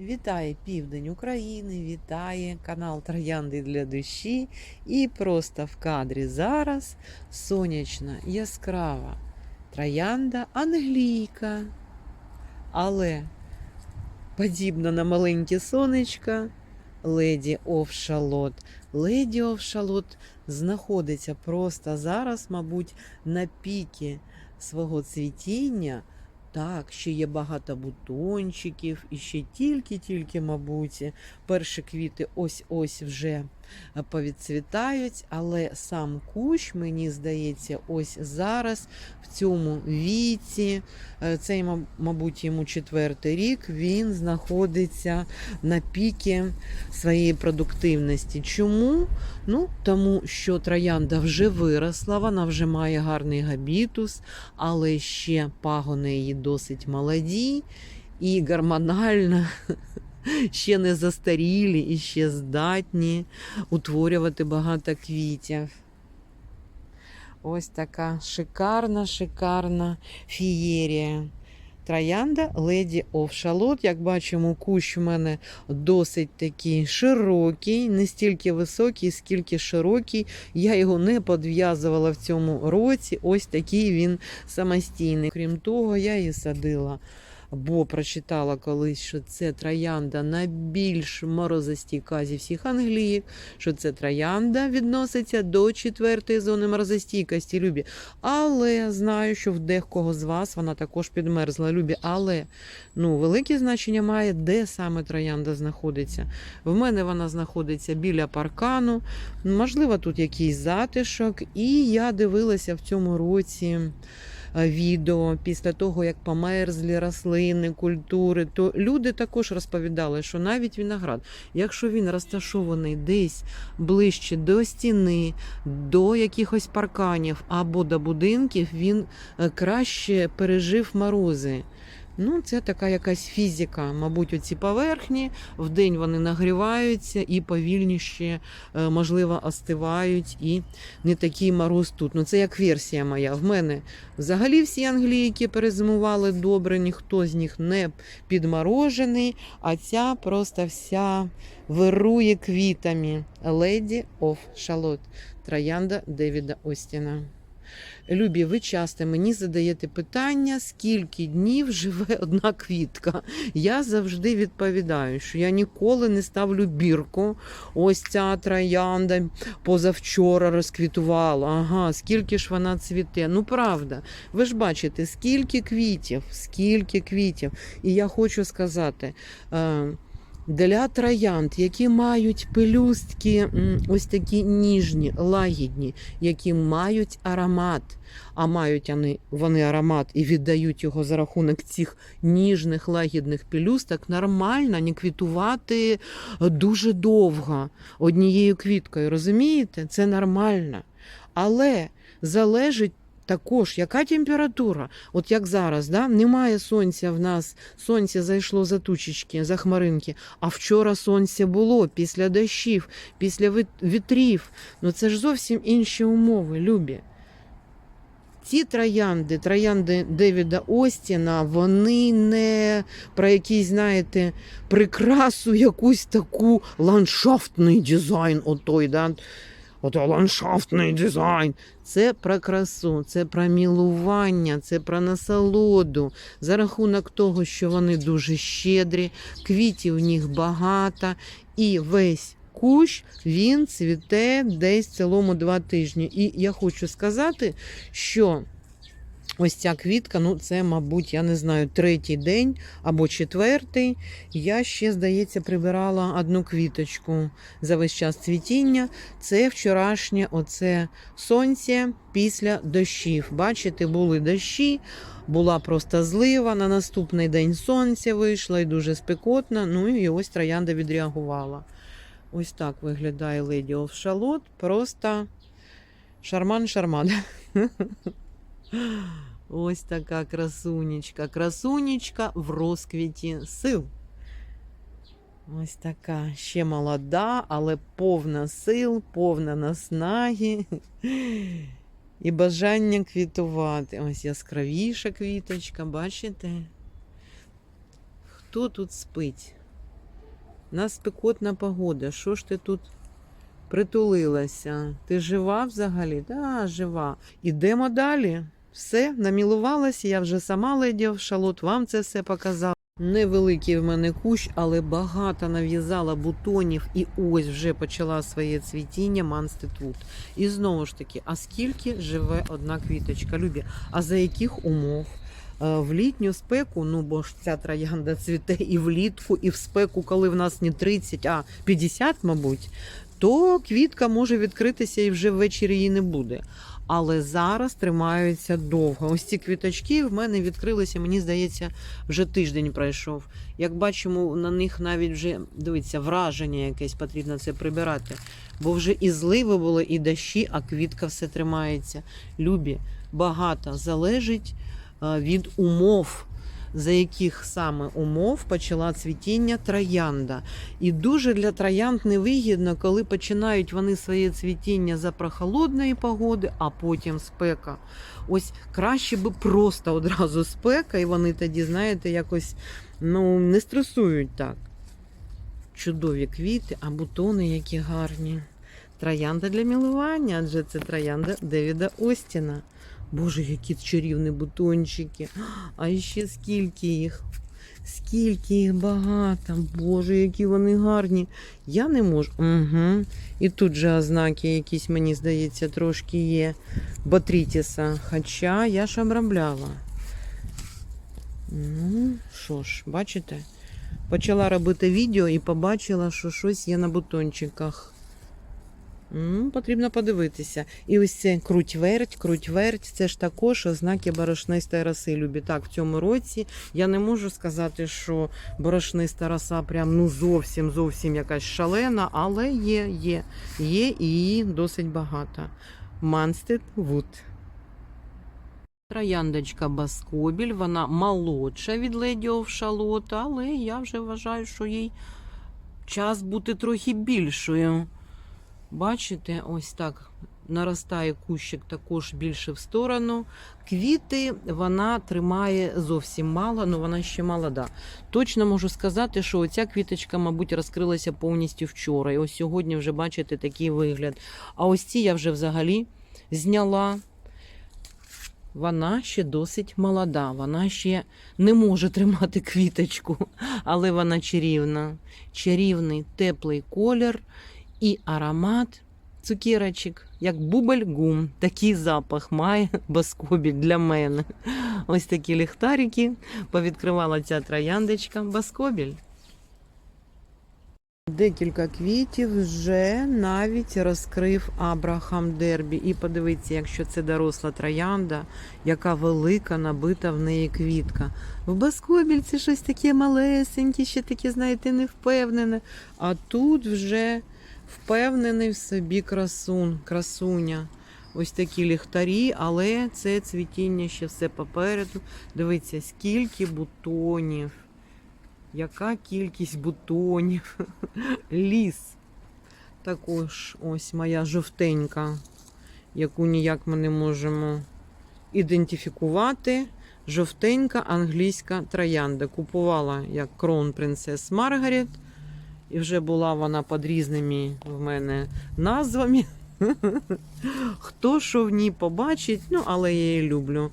Вітає Південь України, вітає канал Троянди для душі. І просто в кадрі зараз сонячна, яскрава троянда Англійка. Але подібна на маленьке сонечко Леді оф Шалот. Леді оф Шалот знаходиться просто зараз, мабуть, на піки свого цвітіння. Так, ще є багато бутончиків, і ще тільки-тільки, мабуть, перші квіти ось-ось вже повідцвітають, але сам кущ, мені здається, ось зараз в цьому віці, е, цей, мабуть, йому четвертий рік, він знаходиться на піки своєї продуктивності. Чому? Ну, тому що троянда вже виросла, вона вже має гарний габітус, але ще пагони її досить молоді і гормонально ще не застарілі і ще здатні утворювати багато квітів. Ось така шикарна, шикарна фієрія. Троянда Леді оф Шалот. Як бачимо, кущ у мене досить такий широкий, не стільки високий, скільки широкий. Я його не подв'язувала в цьому році. Ось такий він самостійний. Крім того, я її садила. Бо прочитала колись, що це троянда найбільш морозостійка зі всіх англіїв, що це троянда відноситься до четвертої зони морозостійкості, любі. Але знаю, що в декого з вас вона також підмерзла, любі. Але ну, велике значення має, де саме троянда знаходиться. В мене вона знаходиться біля паркану. Можливо, тут якийсь затишок. І я дивилася в цьому році відео після того, як померзлі рослини, культури, то люди також розповідали, що навіть виноград, якщо він розташований десь ближче до стіни, до якихось парканів або до будинків, він е, краще пережив морози. Ну, це така якась фізика. Мабуть, оці поверхні вдень вони нагріваються і повільніше, е, можливо, остивають, і не такий мороз тут. Ну, це як версія моя. В мене взагалі всі англійки перезимували добре, ніхто з них не підморожений, а ця просто вся вирує квітами. Леді оф Шалот. Троянда Девіда Остіна. Любі, ви часто мені задаєте питання, скільки днів живе одна квітка. Я завжди відповідаю, що я ніколи не ставлю бірку. Ось ця троянда позавчора розквітувала. Ага, скільки ж вона цвіте. Ну, правда, ви ж бачите, скільки квітів, скільки квітів. І я хочу сказати. Е, для троянд, які мають пелюстки ось такі ніжні, лагідні, які мають аромат, а мають вони, вони аромат і віддають його за рахунок цих ніжних лагідних пелюсток, нормально не квітувати дуже довго однією квіткою. Розумієте? Це нормально. Але залежить. Також, яка температура? От як зараз, да? немає сонця в нас, сонце зайшло за тучечки, за хмаринки, а вчора сонце було після дощів, після вітрів. Ну це ж зовсім інші умови, любі. Ці троянди, троянди Девіда Остіна, вони не про якийсь, знаєте, прикрасу, якусь таку ландшафтний дизайн, отой, да? Ото ландшафтний дизайн. Це про красу, це про мілування, це про насолоду. За рахунок того, що вони дуже щедрі, квітів в них багато, і весь кущ він цвіте десь в цілому два тижні. І я хочу сказати, що ось ця квітка, ну це, мабуть, я не знаю, третій день або четвертий. Я ще, здається, прибирала одну квіточку за весь час цвітіння. Це вчорашнє оце сонце після дощів. Бачите, були дощі, була просто злива. На наступний день сонце вийшло і дуже спекотно. Ну і ось троянда відреагувала. Ось так виглядає леді оф шалот. Просто шарман-шарман. Ось така красунечка. Красунечка в розквіті сил. Ось така ще молода, але повна сил, повна наснаги і бажання квітувати. Ось яскравіша квіточка, бачите? Хто тут спить? У нас спекотна погода. Що ж ти тут притулилася? Ти жива взагалі? Да, жива. Ідемо далі. Все, намілувалася, я вже сама леді шалот, вам це все показала. Невеликий в мене кущ, але багато нав'язала бутонів, і ось вже почала своє цвітіння Манститут. І знову ж таки, а скільки живе одна квіточка? Любі, а за яких умов? Е, В літню спеку, ну бо ж ця троянда цвіте і влітку, і в спеку, коли в нас не 30, а 50, мабуть, то квітка може відкритися і вже ввечері її не буде. Але зараз тримаються довго. Ось ці квіточки в мене відкрилися, мені здається, вже тиждень пройшов. Як бачимо, на них навіть вже дивіться, враження якесь потрібно це прибирати. Бо вже і зливи були, і дощі, а квітка все тримається. Любі, багато залежить е, від умов. За яких саме умов почала цвітіння троянда. І дуже для троянд невигідно, коли починають вони своє цвітіння за прохолодної погоди, а потім спека. Ось краще би просто одразу спека, і вони тоді, знаєте, якось ну, не стресують так. Чудові квіти, а бутони які гарні. Троянда для мілування, адже це троянда Девіда Остіна. Боже, які чарівні бутончики. А ще скільки їх. Скільки їх багато. Боже, які вони гарні. Я не можу. Угу. І тут же ознаки якісь, мені здається, трошки є Батрітіса. Хоча я ж обробляла. Ну, що ж, бачите? Почала робити відео і побачила, що щось є на бутончиках. Потрібно подивитися. І ось це круть-верть, круть-верть, це ж також ознаки борошнистої роси. Любі. Так, в цьому році я не можу сказати, що борошниста роса прям ну зовсім зовсім якась шалена, але є, є, є і її досить багато. Манстед Вуд. Трояндочка Баскобіль, вона молодша від леді Овшалота, але я вже вважаю, що їй час бути трохи більшою. Бачите, ось так наростає кущик також більше в сторону. Квіти вона тримає зовсім мало, але вона ще молода. Точно можу сказати, що оця квіточка, мабуть, розкрилася повністю вчора. І ось сьогодні вже бачите такий вигляд. А ось ці я вже взагалі зняла. Вона ще досить молода, вона ще не може тримати квіточку, але вона чарівна. Чарівний теплий колір і аромат цукерочок, як бубель-гум. Такий запах має баскобіль для мене. Ось такі ліхтарики повідкривала ця трояндочка баскобіль. Декілька квітів вже навіть розкрив Абрахам Дербі. І подивіться, якщо це доросла троянда, яка велика набита в неї квітка. В Баскобіль це щось таке малесеньке, ще таке, знаєте, невпевнене. А тут вже впевнений в собі красун, красуня. Ось такі ліхтарі, але це цвітіння ще все попереду. Дивіться, скільки бутонів. Яка кількість бутонів. Ліс. Також ось моя жовтенька, яку ніяк ми не можемо ідентифікувати. Жовтенька англійська троянда. Купувала як Crown Princess Margaret. І вже була вона під різними в мене назвами. Хто що в ній побачить, ну, але я її люблю.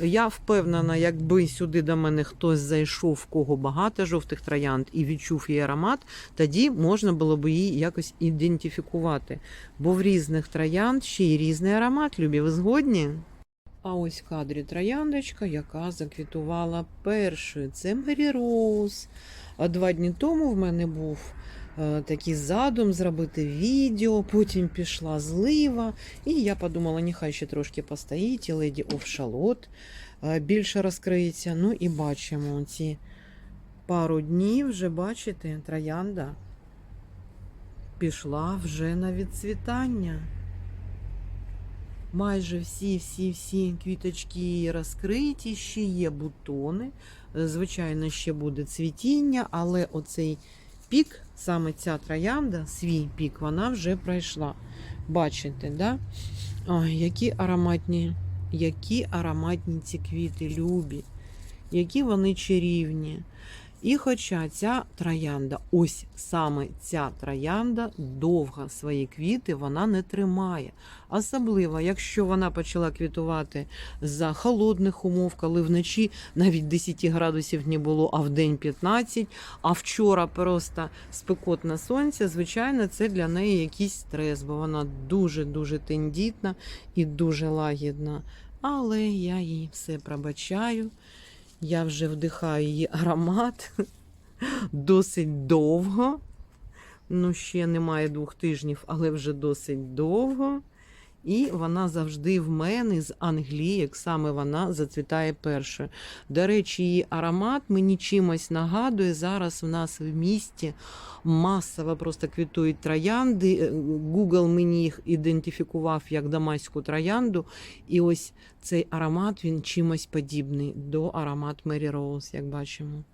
Я впевнена, якби сюди до мене хтось зайшов, в кого багато жовтих троянд і відчув її аромат, тоді можна було б її якось ідентифікувати. Бо в різних троянд ще й різний аромат, любі, ви згодні? А ось в кадрі трояндочка, яка заквітувала першою. Це Мері Роуз. А два дні тому в мене був е, такий задум зробити відео, потім пішла злива, і я подумала, нехай ще трошки постоїть, і леді Овшалот е, більше розкриється. Ну і бачимо ці пару днів вже бачите, троянда пішла вже на відцвітання. Майже всі-всі-всі квіточки розкриті, ще є бутони. Е, Звичайно, ще буде цвітіння, але оцей пік, саме ця троянда, свій пік, вона вже пройшла. Бачите, да? Ой, які ароматні, які ароматні ці квіти, любі, які вони чарівні. І хоча ця троянда, ось саме ця троянда, довга свої квіти, вона не тримає. Особливо, якщо вона почала квітувати за холодних умов, коли вночі навіть 10 градусів не було, а в день 15, а вчора просто спекотне сонце, звичайно, це для неї якийсь стрес, бо вона дуже-дуже тендітна і дуже лагідна. Але я їй все пробачаю. Я вже вдихаю її аромат досить довго. Ну, ще немає двох тижнів, але вже досить довго. І вона завжди в мене з англієк, саме вона зацвітає першою. До речі, її аромат мені чимось нагадує. Зараз в нас в місті масово просто квітують троянди. Е, Google мені їх ідентифікував як дамаську троянду. І ось цей аромат він чимось подібний до аромат Мері Роуз, як бачимо.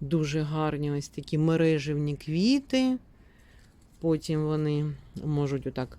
Дуже гарні ось такі мереживні квіти. Потім вони можуть отак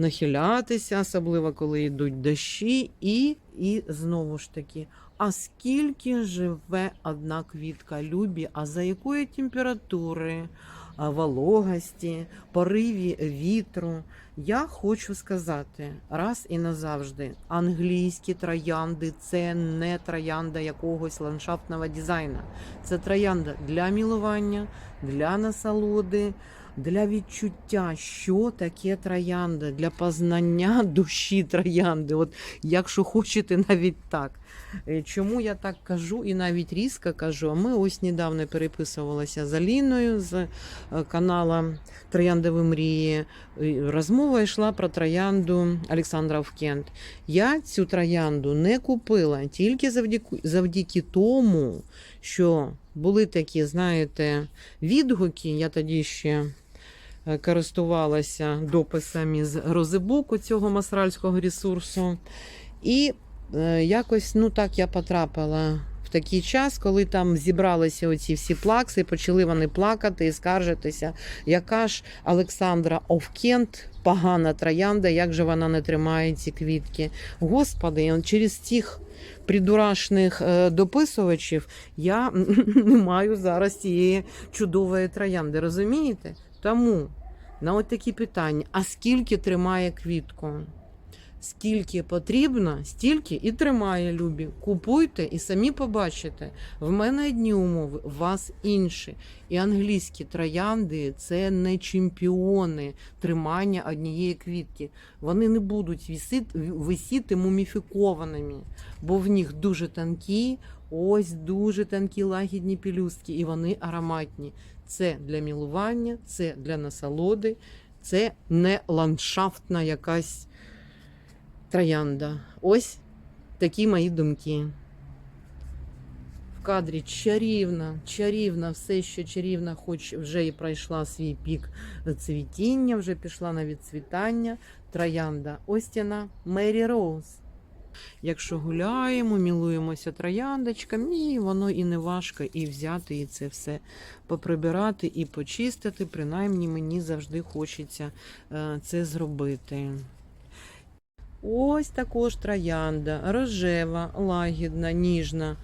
нахилятися, особливо коли йдуть дощі, і, і знову ж таки, а скільки живе одна квітка любі, а за якої температури, вологості, пориві вітру. Я хочу сказати раз і назавжди: англійські троянди це не троянда якогось ландшафтного дизайну. Це троянда для мілування, для насолоди, для відчуття, що таке троянда, для познання душі троянди. От якщо хочете, навіть так. Е, Чому я так кажу і навіть різко кажу? Ми ось недавно переписувалися з Аліною з е, канала Трояндові мрії. Розмова йшла про троянду Олександра Вкент. Я цю троянду не купила тільки завдяки, завдяки тому, що були такі, знаєте, відгуки. Я тоді ще е, користувалася дописами з розибуку цього масральського ресурсу. І е, якось ну так я потрапила в такий час, коли там зібралися оці всі плакси, почали вони плакати і скаржитися, яка ж Олександра Овкент погана троянда, як же вона не тримає ці квітки. Господи, через цих придурашних е, дописувачів я не маю зараз цієї чудової троянди. Розумієте? Тому на от такі питання: а скільки тримає квітку? Скільки потрібно, стільки і тримає любі. Купуйте і самі побачите. В мене одні умови, у вас інші. І англійські троянди це не чемпіони тримання однієї квітки. Вони не будуть висіти, висіти муміфікованими, бо в них дуже тонкі, ось дуже тонкі лагідні пелюстки, і вони ароматні. Це для мілування, це для насолоди, це не ландшафтна якась троянда. Ось такі мої думки. В кадрі чарівна, чарівна, все ще чарівна, хоч вже і пройшла свій пік цвітіння, вже пішла на відцвітання. Троянда Остіна Мері Роуз. Якщо гуляємо, мілуємося трояндочками, і воно і не важко і взяти і це все поприбирати і почистити. Принаймні мені завжди хочеться е, це зробити. Ось також троянда, рожева, лагідна, ніжна.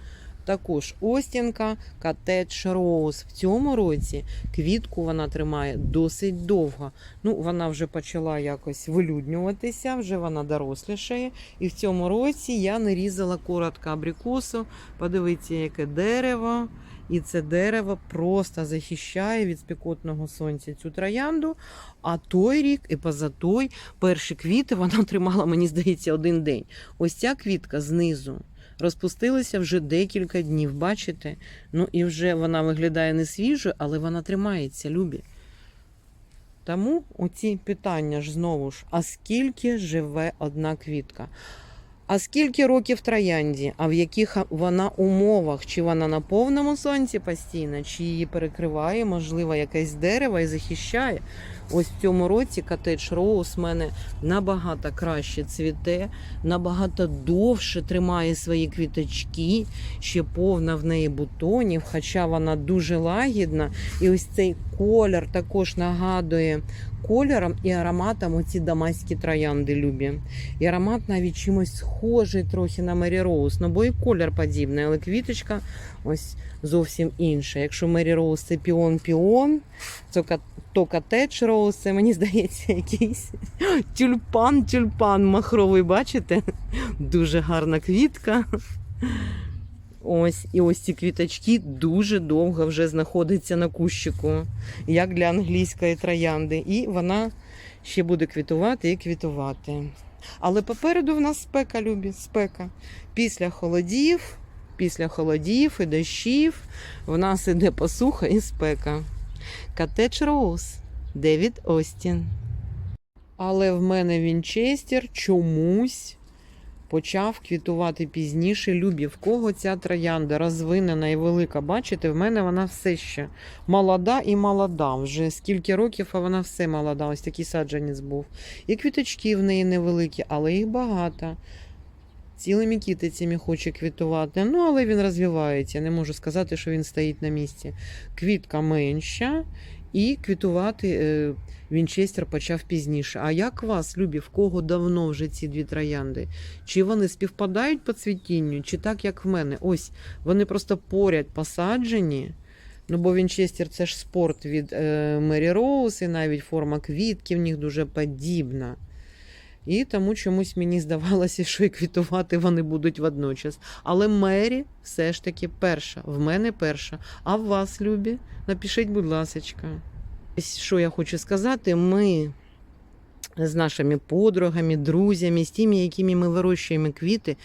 Також Остінка Cottage Rose. В цьому році квітку вона тримає досить довго. Ну, вона вже почала якось вилюднюватися, вже вона дорослішає. І в цьому році я нарізала коротко абрикосу. Подивіться, яке дерево. І це дерево просто захищає від спекотного сонця цю троянду. А той рік і поза той перші квіти вона тримала, мені здається, один день. Ось ця квітка знизу розпустилася вже декілька днів. Бачите? Ну і вже вона виглядає не свіжою, але вона тримається, любі. Тому оці питання ж знову ж: а скільки живе одна квітка? А скільки років троянді? А в яких вона умовах? Чи вона на повному сонці постійно, чи її перекриває, можливо, якесь дерево і захищає? Ось в цьому році Cottage Rose в мене набагато краще цвіте, набагато довше тримає свої квіточки, ще повна в неї бутонів, хоча вона дуже лагідна. І ось цей колір також нагадує кольором і ароматом оці дамаські троянди любі. І аромат навіть чимось схожий трохи на Мері Роуз. Ну, бо і колір подібний, але квіточка ось зовсім інша. Якщо Мері Роуз це піон-піон, то, котедж Роуз, це мені здається, якийсь тюльпан-тюльпан махровий, бачите? Дуже гарна квітка. Ось, і ось ці квіточки дуже довго вже знаходяться на кущику, як для англійської троянди. І вона ще буде квітувати і квітувати. Але попереду в нас спека, любі, спека. Після холодів, після холодів і дощів в нас іде посуха і спека. Котедж Роуз, Девід Остін. Але в мене Вінчестер чомусь почав квітувати пізніше. Любі, в кого ця троянда розвинена і велика. Бачите, в мене вона все ще молода і молода. Вже скільки років, а вона все молода. Ось такий саджанець був. І квіточки в неї невеликі, але їх багато. Цілими кітицями хоче квітувати. Ну, але він розвивається. Не можу сказати, що він стоїть на місці. Квітка менша, і квітувати е, Вінчестер почав пізніше. А як вас, любі, в кого давно вже ці дві троянди? Чи вони співпадають по цвітінню, чи так, як в мене? Ось вони просто поряд посаджені. Ну, бо Вінчестер це ж спорт від е, Мері Роуз, і навіть форма квітки в них дуже подібна. І тому чомусь мені здавалося, що і квітувати вони будуть водночас. Але Мері все ж таки перша. В мене перша. А в вас, любі? Напишіть, будь ласочка. Що я хочу сказати, ми з нашими подругами, друзями, з тими, якими ми вирощуємо квіти,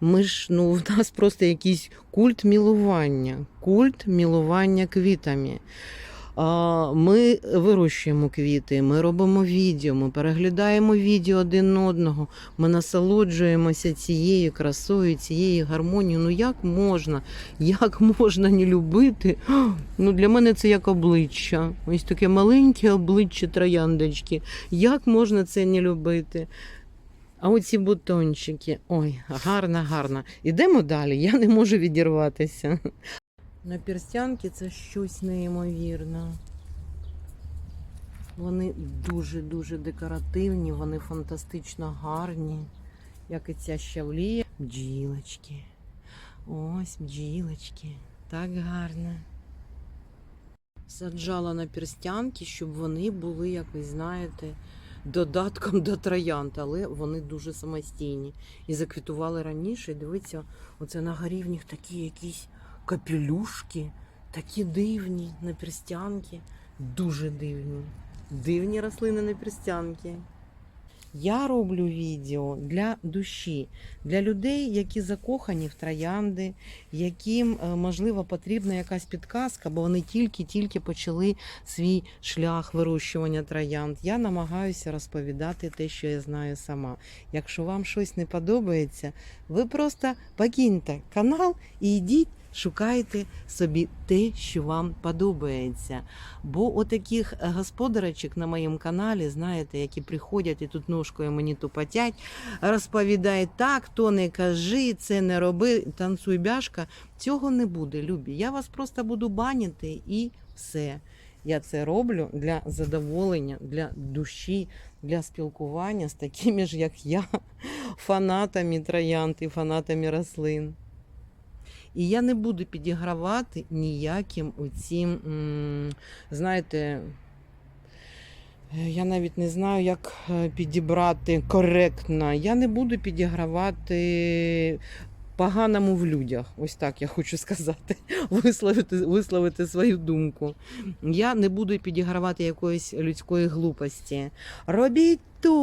ми ж ну, в нас просто якийсь культ мілування, культ мілування квітами. Ми вирощуємо квіти, ми робимо відео, ми переглядаємо відео один одного, ми насолоджуємося цією красою, цією гармонією. Ну як можна? Як можна не любити? Ну, для мене це як обличчя. Ось таке маленьке обличчя трояндочки. Як можна це не любити? А оці бутончики. Ой, гарно, гарно. Ідемо далі, я не можу відірватися. На перстянки це щось неймовірне. Вони дуже-дуже декоративні, вони фантастично гарні, як і ця щавлія. Бджілочки. Ось бджілочки. Так гарно. Саджала на перстянки, щоб вони були, як ви знаєте, додатком до троянд, але вони дуже самостійні. І заквітували раніше. Дивіться, оце на горі в них такі якісь капелюшки, такі дивні на перстянки. Дуже дивні. Дивні рослини на перстянки. Я роблю відео для душі, для людей, які закохані в троянди, яким, е, можливо, потрібна якась підказка, бо вони тільки-тільки почали свій шлях вирощування троянд. Я намагаюся розповідати те, що я знаю сама. Якщо вам щось не подобається, ви просто покиньте канал і йдіть. Шукайте собі те, що вам подобається. Бо отаких господарочок на моєму каналі, знаєте, які приходять і тут ножкою мені тупотять, розповідають так, то не кажи, це не роби, танцуй бяшка. Цього не буде, любі. Я вас просто буду банити і все. Я це роблю для задоволення, для душі, для спілкування з такими ж, як я, фанатами троянд і фанатами рослин. І я не буду підігравати ніяким оцім, знаєте, е, я навіть не знаю, як е, підібрати коректно. Я не буду підігравати поганому в людях. Ось так я хочу сказати, висловити, висловити свою думку. Я не буду підігравати якоїсь людської глупості. Робіть то,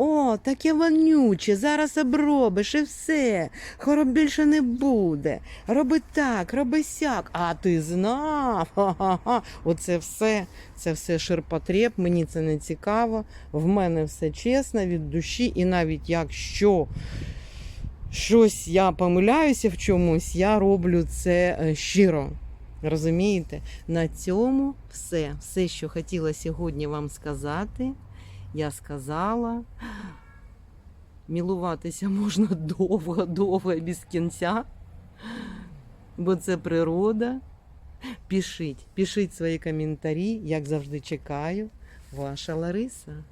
о, таке вонюче, зараз обробиш і все. Хвороб більше не буде. Роби так, роби сяк. А ти знав? Ха-ха-ха. Оце все, це все ширпотреб, мені це не цікаво. В мене все чесно від душі, і навіть якщо щось я помиляюся в чомусь, я роблю це е, щиро. Розумієте? На цьому все. Все, що хотіла сьогодні вам сказати, я сказала. Мілуватися можна довго-довго без кінця, бо це природа. Пишіть, пишіть свої коментарі, як завжди чекаю. Ваша Лариса.